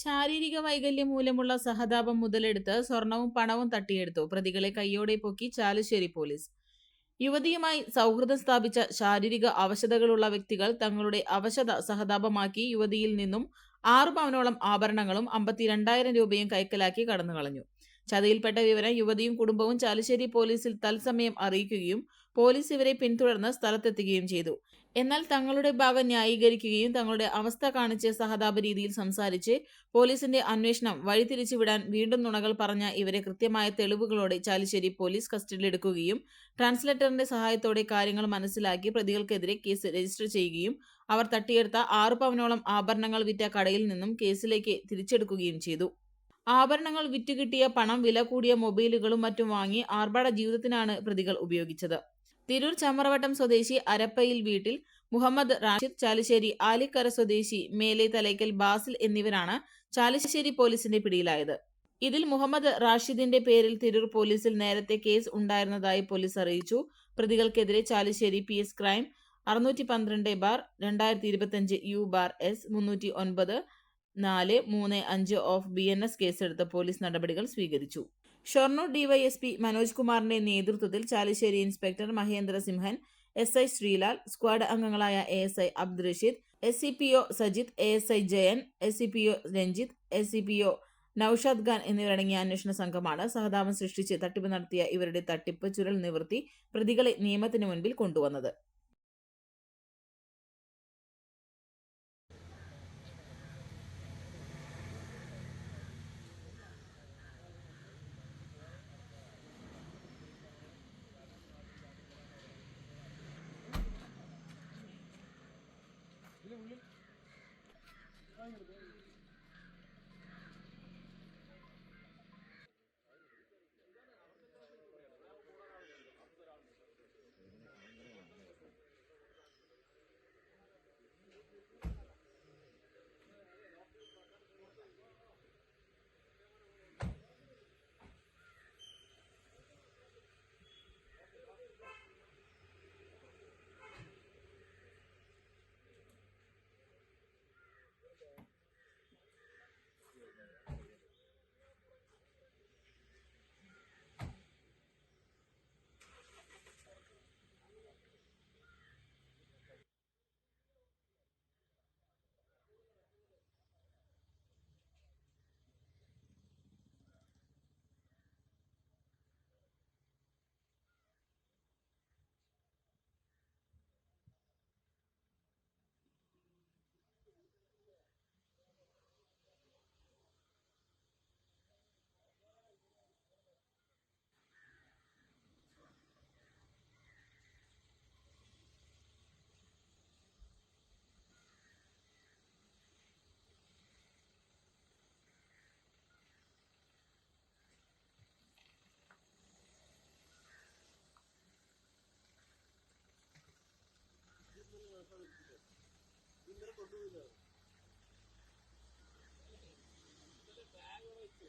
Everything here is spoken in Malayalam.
ശാരീരിക വൈകല്യം മൂലമുള്ള സഹതാപം മുതലെടുത്ത് സ്വർണവും പണവും തട്ടിയെടുത്തു. പ്രതികളെ കൈയോടെ പൊക്കി ചാലുശ്ശേരി പോലീസ്. യുവതിയുമായി സൗഹൃദം സ്ഥാപിച്ച ശാരീരിക അവശതകളുള്ള വ്യക്തികൾ തങ്ങളുടെ അവശത സഹതാപമാക്കി യുവതിയിൽ നിന്നും ആറു പവനോളം ആഭരണങ്ങളും അമ്പത്തിരണ്ടായിരം രൂപയും കൈക്കലാക്കി കടന്നുകളഞ്ഞു. ചതിയിൽപ്പെട്ട വിവരം യുവതിയും കുടുംബവും ചാലിശ്ശേരി പോലീസിൽ തത്സമയം അറിയിക്കുകയും പോലീസ് ഇവരെ പിന്തുടർന്ന് സ്ഥലത്തെത്തുകയും ചെയ്തു. എന്നാൽ തങ്ങളുടെ ഭാഗം ന്യായീകരിക്കുകയും തങ്ങളുടെ അവസ്ഥ കാണിച്ച് സഹതാപ രീതിയിൽ സംസാരിച്ച് പോലീസിന്റെ അന്വേഷണം വഴിതിരിച്ചുവിടാൻ വീണ്ടും നുണകൾ പറഞ്ഞ ഇവരെ കൃത്യമായ തെളിവുകളോടെ ചാലിശ്ശേരി പോലീസ് കസ്റ്റഡിയിലെടുക്കുകയും ട്രാൻസ്ലേറ്ററിന്റെ സഹായത്തോടെ കാര്യങ്ങൾ മനസ്സിലാക്കി പ്രതികൾക്കെതിരെ കേസ് രജിസ്റ്റർ ചെയ്യുകയും അവർ തട്ടിയെടുത്ത ആറ് പവനോളം ആഭരണങ്ങൾ വിറ്റ കടയിൽ നിന്നും കേസിലേക്ക് തിരിച്ചെടുക്കുകയും ചെയ്തു. ആഭരണങ്ങൾ വിറ്റുകിട്ടിയ പണം വില കൂടിയ മൊബൈലുകളും മറ്റും വാങ്ങി ആർഭാട ജീവിതത്തിനാണ് പ്രതികൾ ഉപയോഗിച്ചത്. തിരൂർ ചമ്മറവട്ടം സ്വദേശി അരപ്പയിൽ വീട്ടിൽ മുഹമ്മദ് റാഷിദ് ചാലിശ്ശേരി ആലിക്കര സ്വദേശി മേലെ തലയ്ക്കൽ ബാസിൽ എന്നിവരാണ് ചാലിശ്ശേരി പോലീസിന്റെ പിടിയിലായത്. ഇതിൽ മുഹമ്മദ് റാഷിദിന്റെ പേരിൽ തിരൂർ പോലീസിൽ നേരത്തെ കേസ് ഉണ്ടായിരുന്നതായി പോലീസ് അറിയിച്ചു. പ്രതികൾക്കെതിരെ ചാലിശ്ശേരി പി എസ് ക്രൈം അറുന്നൂറ്റി പന്ത്രണ്ട് ബാർ രണ്ടായിരത്തി ഇരുപത്തഞ്ച് യു ബാർ എസ് മുന്നൂറ്റി ഒൻപത് നാല് മൂന്ന് അഞ്ച് ഓഫ് ബി എൻ എസ് കേസെടുത്ത് പോലീസ് നടപടികൾ സ്വീകരിച്ചു. ഷൊർണൂർ ഡിവൈഎസ്പി മനോജ് കുമാറിന്റെ നേതൃത്വത്തിൽ Chalissery inspector Mahendra Simhan S I Sreelal squad അംഗങ്ങളായ A S I Abdul Rasheed S C P O Sajith A S I Jayan S C P O Ranjith S C P O Noushad Khan എന്നിവരടങ്ങിയ അന്വേഷണ സംഘമാണ് സഹതാപം സൃഷ്ടിച്ച് തട്ടിപ്പ് നടത്തിയ ഇവരുടെ തട്ടിപ്പ് ചുരൽ നിവർത്തി പ്രതികളെ നിയമത്തിന് മുൻപിൽ കൊണ്ടുവന്നത്. uyum. Aynı böyle. ബാഗ് വെച്ചു